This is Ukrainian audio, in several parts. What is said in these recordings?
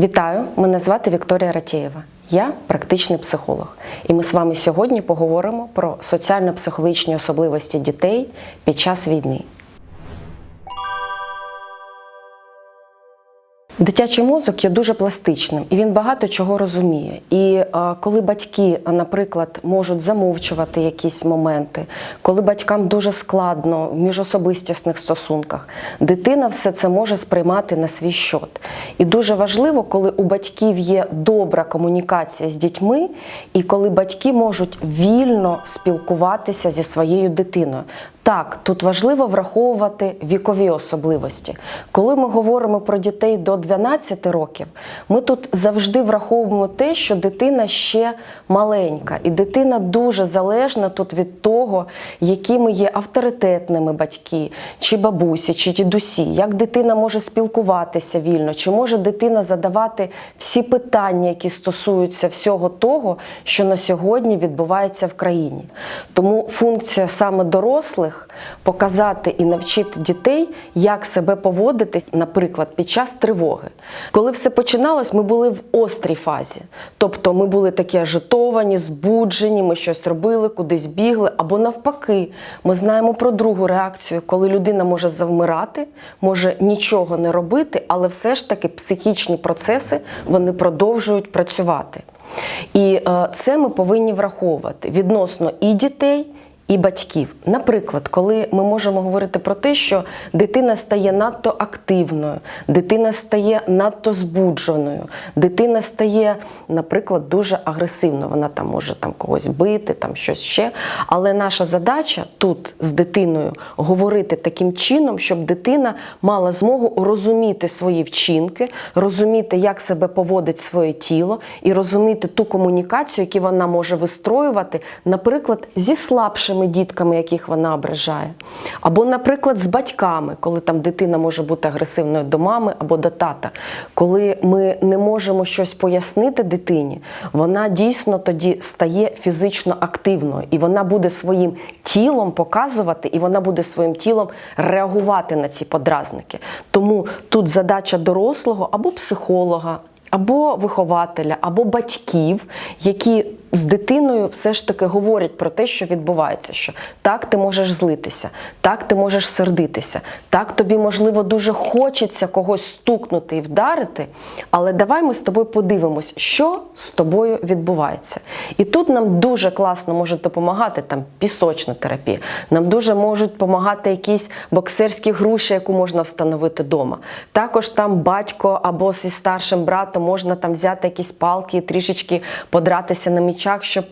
Вітаю! Мене звати Вікторія Ратєєва. Я практичний психолог, і ми з вами сьогодні поговоримо про соціально-психологічні особливості дітей під час війни. Дитячий мозок є дуже пластичним і він багато чого розуміє. І е, коли батьки, наприклад, можуть замовчувати якісь моменти, коли батькам дуже складно в міжособистісних стосунках, дитина все це може сприймати на свій щот. І дуже важливо, коли у батьків є добра комунікація з дітьми, і коли батьки можуть вільно спілкуватися зі своєю дитиною. Так, тут важливо враховувати вікові особливості. Коли ми говоримо про дітей до 12 років, ми тут завжди враховуємо те, що дитина ще маленька, і дитина дуже залежна тут від того, якими є авторитетними батьки, чи бабусі, чи дідусі, як дитина може спілкуватися вільно, чи може дитина задавати всі питання, які стосуються всього того, що на сьогодні відбувається в країні. Тому функція саме дорослих показати і навчити дітей, як себе поводити, наприклад, під час тривоги. Коли все починалось, ми були в острій фазі. Тобто ми були такі ажитовані, збуджені, ми щось робили, кудись бігли, або навпаки, ми знаємо про другу реакцію, коли людина може завмирати, може нічого не робити, але все ж таки психічні процеси вони продовжують працювати. І е, це ми повинні враховувати відносно і дітей і батьків. Наприклад, коли ми можемо говорити про те, що дитина стає надто активною, дитина стає надто збудженою, дитина стає, наприклад, дуже агресивною. Вона там може там когось бити, там щось ще. Але наша задача тут з дитиною говорити таким чином, щоб дитина мала змогу розуміти свої вчинки, розуміти, як себе поводить своє тіло, і розуміти ту комунікацію, яку вона може вистроювати, наприклад, зі слабшими дітками, яких вона ображає. Або, наприклад, з батьками, коли там дитина може бути агресивною до мами або до тата. Коли ми не можемо щось пояснити дитині, вона дійсно тоді стає фізично активною, і вона буде своїм тілом показувати, і вона буде своїм тілом реагувати на ці подразники. Тому тут задача дорослого або психолога. Або вихователя, або батьків, які з дитиною все ж таки говорять про те, що відбувається. Що так ти можеш злитися, так ти можеш сердитися, так тобі, можливо, дуже хочеться когось стукнути і вдарити, але давай ми з тобою подивимось, що з тобою відбувається. І тут нам дуже класно може допомагати там пісочна терапія, нам дуже можуть допомагати якісь боксерські груші, яку можна встановити вдома. Також там батько або зі старшим братом можна там взяти якісь палки трішечки подратися на мічах, щоб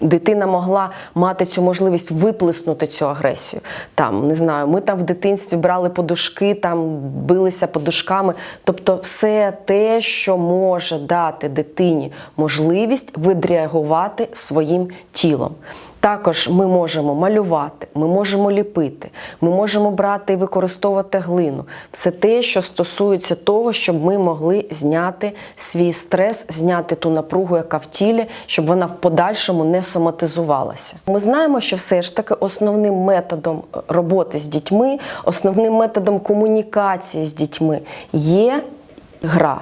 дитина могла мати цю можливість виплеснути цю агресію. Там не знаю, ми там в дитинстві брали подушки, там билися подушками. Тобто, все те, що може дати дитині можливість відреагувати своїм тілом. Також ми можемо малювати, ми можемо ліпити, ми можемо брати і використовувати глину. Все те, що стосується того, щоб ми могли зняти свій стрес, зняти ту напругу, яка в тілі, щоб вона в подальшому не соматизувалася. Ми знаємо, що все ж таки основним методом роботи з дітьми, основним методом комунікації з дітьми є гра.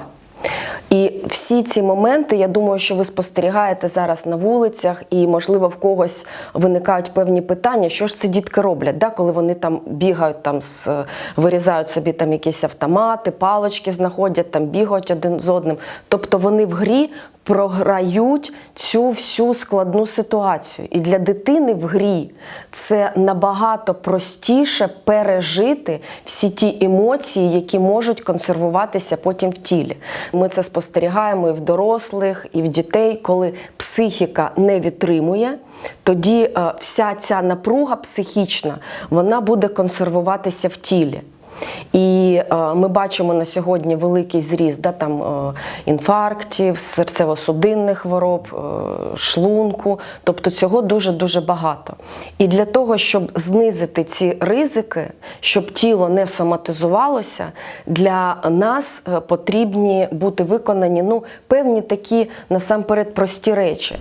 І всі ці моменти, я думаю, що ви спостерігаєте зараз на вулицях, і, можливо, в когось виникають певні питання, що ж ці дітки роблять, да? коли вони там бігають, там з, вирізають собі там якісь автомати, палочки знаходять, там бігають один з одним. Тобто вони в грі програють цю всю складну ситуацію. І для дитини в грі це набагато простіше пережити всі ті емоції, які можуть консервуватися потім в тілі. Ми це спостерігаємо і в дорослих, і в дітей, коли психіка не відтримує. Тоді е, вся ця напруга психічна вона буде консервуватися в тілі. І е, ми бачимо на сьогодні великий зріст да, там, е, інфарктів, серцево-судинних хвороб, е, шлунку. Тобто цього дуже-дуже багато. І для того, щоб знизити ці ризики, щоб тіло не соматизувалося, для нас потрібні бути виконані ну, певні такі насамперед прості речі.